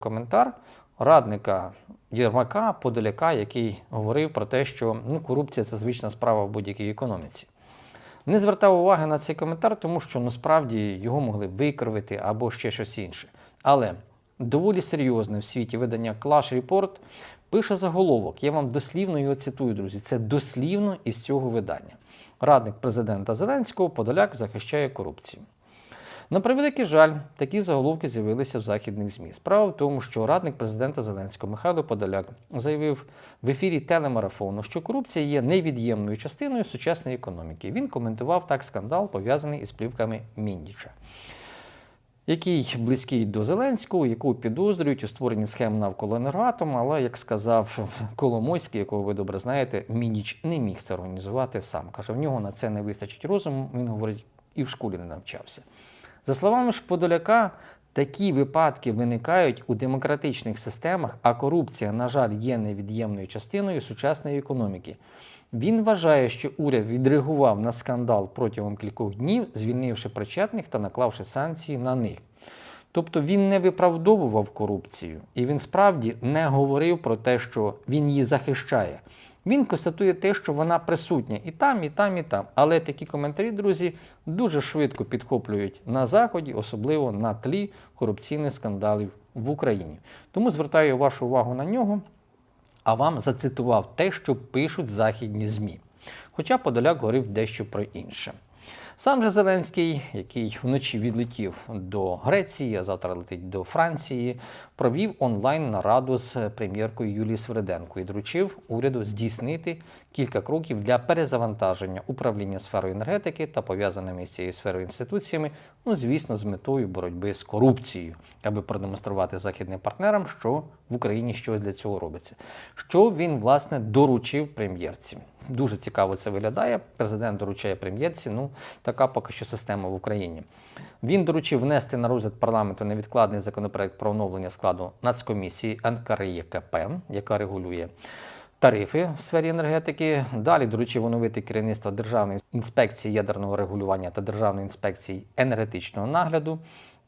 коментар радника Єрмака Подоляка, який говорив про те, що ну, корупція це звична справа в будь-якій економіці. Не звертав уваги на цей коментар, тому що насправді його могли викривити або ще щось інше. Але доволі серйозне в світі видання Clash Report пише заголовок. Я вам дослівно його цитую, друзі. Це дослівно із цього видання. Радник президента Зеленського Подоляк захищає корупцію. На превеликий жаль, такі заголовки з'явилися в західних ЗМІ. Справа в тому, що радник президента Зеленського Михайло Подоляк заявив в ефірі телемарафону, що корупція є невід'ємною частиною сучасної економіки. Він коментував так скандал, пов'язаний із плівками Міндіча, який близький до Зеленського, яку підозрюють у створенні схем навколо енергоатому, але, як сказав Коломойський, якого ви добре знаєте, Міндіч не міг це організувати сам. Каже, в нього на це не вистачить розуму. Він говорить, і в школі не навчався. За словами ж Подоляка, такі випадки виникають у демократичних системах, а корупція, на жаль, є невід'ємною частиною сучасної економіки. Він вважає, що уряд відреагував на скандал протягом кількох днів, звільнивши причетних та наклавши санкції на них. Тобто він не виправдовував корупцію, і він справді не говорив про те, що він її захищає. Він констатує те, що вона присутня і там, і там, і там. Але такі коментарі, друзі, дуже швидко підхоплюють на Заході, особливо на тлі корупційних скандалів в Україні. Тому звертаю вашу увагу на нього, а вам зацитував те, що пишуть західні ЗМІ. Хоча Подоляк говорив дещо про інше. Сам же Зеленський, який вночі відлетів до Греції, а завтра летить до Франції, провів онлайн нараду з прем'єркою Юлією Свириденко і доручив уряду здійснити кілька кроків для перезавантаження управління сферою енергетики та пов'язаними з цією сферою інституціями, ну звісно, з метою боротьби з корупцією, аби продемонструвати західним партнерам, що в Україні щось для цього робиться. Що він власне доручив прем'єрці. Дуже цікаво це виглядає. Президент доручає прем'єрці. Ну, така поки що система в Україні. Він доручив внести на розгляд парламенту невідкладний законопроект про оновлення складу Нацкомісії НКРЄКП, яка регулює тарифи в сфері енергетики. Далі доручив оновити керівництво Державної інспекції ядерного регулювання та Державної інспекції енергетичного нагляду.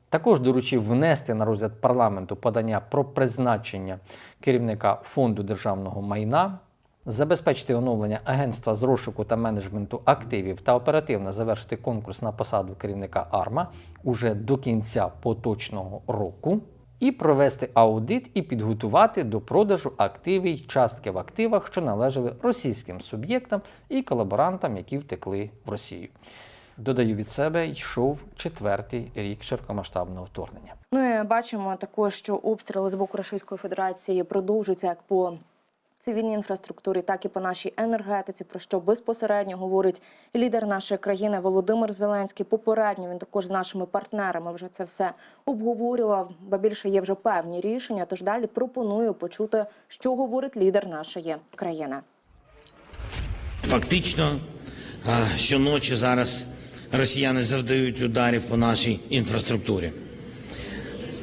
Також доручив внести на розгляд парламенту подання про призначення керівника фонду державного майна, забезпечити оновлення агентства з розшуку та менеджменту активів та оперативно завершити конкурс на посаду керівника АРМА уже до кінця поточного року. І провести аудит і підготувати до продажу активів частки в активах, що належали російським суб'єктам і колаборантам, які втекли в Росію. Додаю від себе, йшов четвертий рік широкомасштабного вторгнення. Ну і бачимо також, що обстріли з боку Російської Федерації продовжуються як по цивільній інфраструктурі, так і по нашій енергетиці, про що безпосередньо говорить лідер нашої країни Володимир Зеленський. Попередньо він також з нашими партнерами вже це все обговорював. Ба більше є вже певні рішення. Тож далі пропоную почути, що говорить лідер нашої країни. Фактично, щоночі зараз росіяни завдають ударів по нашій інфраструктурі.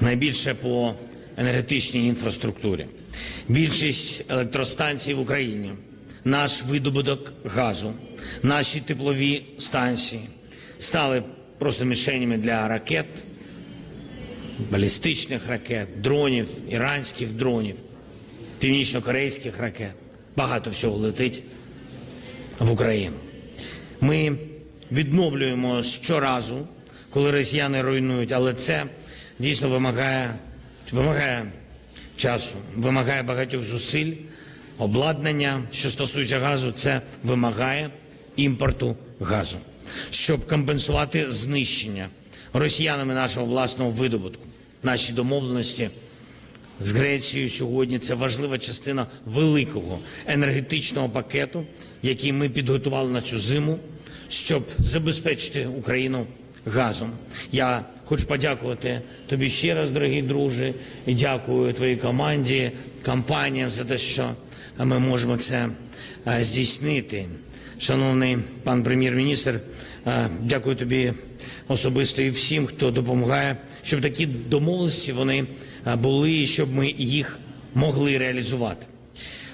Найбільше по енергетичній інфраструктурі. Більшість електростанцій в Україні, наш видобуток газу, наші теплові станції стали просто мішенями для ракет, балістичних ракет, дронів, іранських дронів, північно-корейських ракет. Багато всього летить в Україну. Ми відновлюємо щоразу, коли росіяни руйнують, але це дійсно вимагає, вимагає часу, вимагає багатьох зусиль, обладнання, що стосується газу, це вимагає імпорту газу, щоб компенсувати знищення росіянами нашого власного видобутку. Наші домовленості з Грецією сьогодні це важлива частина великого енергетичного пакету, який ми підготували на цю зиму, щоб забезпечити Україну газом. Я хочу подякувати тобі ще раз, дорогі друже, і дякую твоїй команді, компаніям за те, що ми можемо це е, здійснити. Шановний пан прем'єр-міністр, е, дякую тобі особисто і всім, хто допомагає, щоб такі домовленості вони е, були, і щоб ми їх могли реалізувати.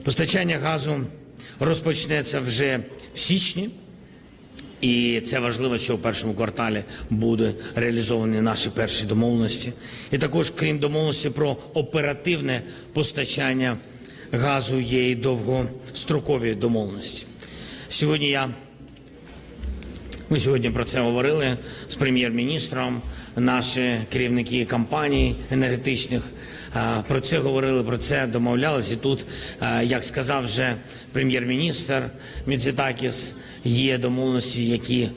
Постачання газу розпочнеться вже в січні. І це важливо, що в першому кварталі буде реалізовані наші перші домовленості. І також, крім домовленості про оперативне постачання газу, є і довгострокові домовленості. Сьогодні я ми сьогодні про це говорили з прем'єр-міністром. Наші керівники компаній енергетичних про це говорили, про це домовлялися. І тут, як сказав вже прем'єр-міністр Міцитакіс, є домовленості, які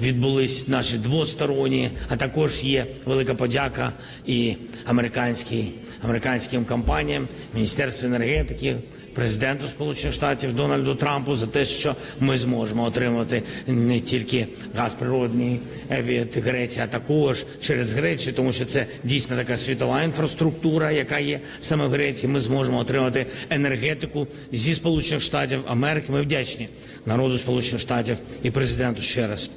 відбулись наші двосторонні, а також є велика подяка і американській, американським компаніям, Міністерству енергетики, президенту Сполучених Штатів Дональду Трампу за те, що ми зможемо отримати не тільки газ природний е, від Греції, а також через Грецію, тому що це дійсно така світова інфраструктура, яка є саме в Греції. Ми зможемо отримати енергетику зі Сполучених Штатів Америки. Ми вдячні народу Сполучених Штатів і президенту ще раз.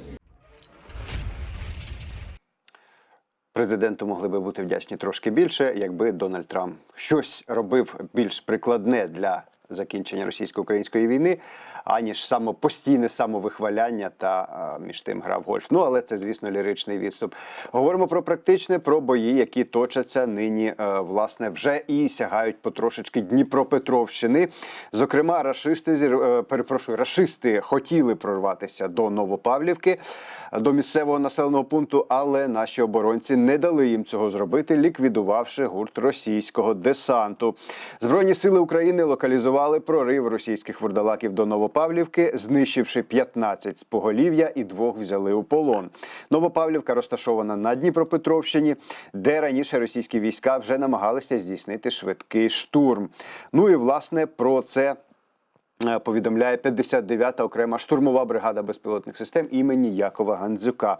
Президенту могли би бути вдячні трошки більше, якби Дональд Трамп щось робив більш прикладне для закінчення російсько-української війни, аніж самопостійне самовихваляння та між тим грав гольф. Ну але це, звісно, ліричний відступ. Говоримо про практичне, про бої, які точаться нині, е, власне, вже і сягають потрошечки Дніпропетровщини. Зокрема, рашисти е, перепрошую, рашисти хотіли прорватися до Новопавлівки, до місцевого населеного пункту, але наші оборонці не дали їм цього зробити, ліквідувавши гурт російського десанту. Збройні сили України локалізували прорив російських вурдалаків до Новопавлівки, знищивши 15 з поголів'я і двох взяли у полон. Новопавлівка розташована на Дніпропетровщині, де раніше російські війська вже намагалися здійснити швидкий штурм. Ну і власне про це. Е, Повідомляє 59-та окрема штурмова бригада безпілотних систем імені Якова Гандзюка.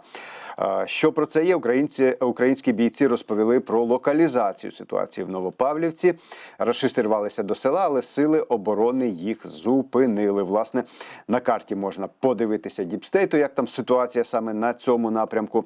Що про це є? Українці, українські бійці розповіли про локалізацію ситуації в Новопавлівці. Рашисти рвалися до села, але сили оборони їх зупинили. Власне, на карті можна подивитися діпстейту, як там ситуація саме на цьому напрямку.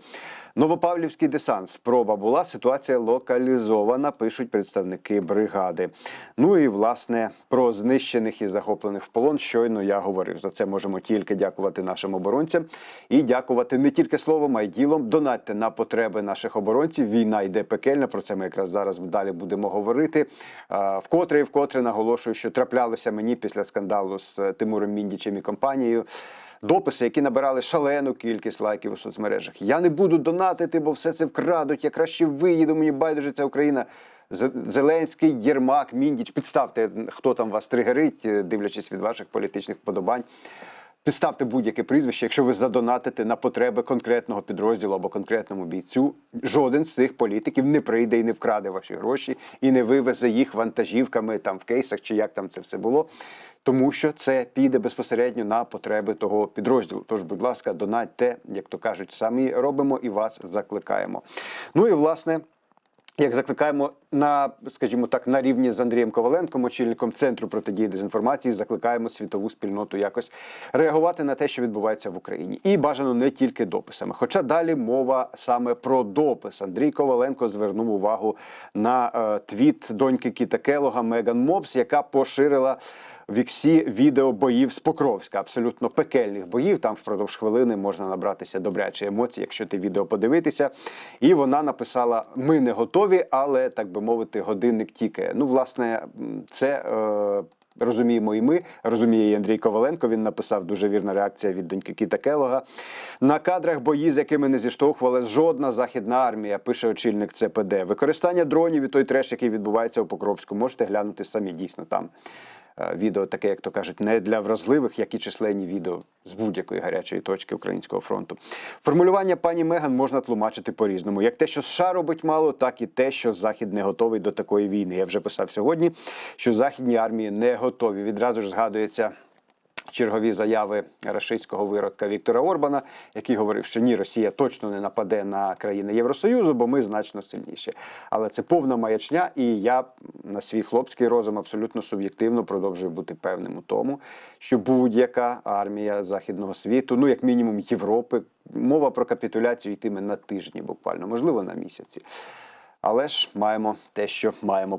Новопавлівський десант. Спроба була. Ситуація локалізована, пишуть представники бригади. Ну і власне про знищених і захоплених в полон. Щойно я говорив. За це можемо тільки дякувати нашим оборонцям і дякувати не тільки словом, а й ділом. Донатьте на потреби наших оборонців. Війна йде пекельна. Про це ми якраз зараз далі будемо говорити. Вкотре і вкотре наголошую, що траплялося мені після скандалу з е, Тимуром Міндічем і компанією. Дописи, які набирали шалену кількість лайків у соцмережах. Я не буду донатити, бо все це вкрадуть. Я краще виїду. Мені байдуже ця Україна. Зеленський, Єрмак, Міндіч. Підставте, хто там вас тригерить, е, дивлячись від ваших політичних вподобань. Підставте будь-яке прізвище, якщо ви задонатите на потреби конкретного підрозділу або конкретному бійцю. Жоден з цих політиків не прийде і не вкраде ваші гроші і не вивезе їх вантажівками там в кейсах чи як там це все було. Тому що це піде безпосередньо на потреби того підрозділу. Тож, будь ласка, донатьте, як то кажуть, самі робимо і вас закликаємо. Ну і власне. Як закликаємо на, скажімо так, на рівні з Андрієм Коваленком, очільником центру протидії дезінформації, закликаємо світову спільноту якось реагувати на те, що відбувається в Україні, і бажано не тільки дописами. Хоча далі мова саме про допис. Андрій Коваленко звернув увагу на е, твіт доньки Кіта Келога Меган Мопс, яка поширила в іксі відео боїв з Покровська, абсолютно пекельних боїв. Там впродовж хвилини можна набратися добрячі емоцій, якщо ти відео подивитися. І вона написала: Ми не готові, але так би мовити, годинник тікає. Ну, власне, це. Е- Розуміємо і ми, розуміє і Андрій Коваленко. Він написав дуже вірна реакція від доньки Кіта Келога. На кадрах бої, з якими не зіштовхувалась жодна західна армія, пише очільник ЦПД. Використання дронів і той треш, який відбувається у Покровську, можете глянути самі дійсно там. Е, Відео таке, як то кажуть, не для вразливих, як і численні відео з будь-якої гарячої точки українського фронту. Формулювання пані Меган можна тлумачити по-різному. Як те, що США робить мало, так і те, що Захід не готовий до такої війни. Я вже писав сьогодні, що західні армії не готові. Відразу ж згадується. Чергові заяви рашистського виродка Віктора Орбана, який говорив, що ні, Росія точно не нападе на країни Євросоюзу, бо ми значно сильніші. Але це повна маячня, і я на свій хлопський розум абсолютно суб'єктивно продовжую бути певним у тому, що будь-яка армія західного світу, ну як мінімум Європи, мова про капітуляцію йтиме на тижні, буквально, можливо, на місяці. Але ж маємо те, що маємо.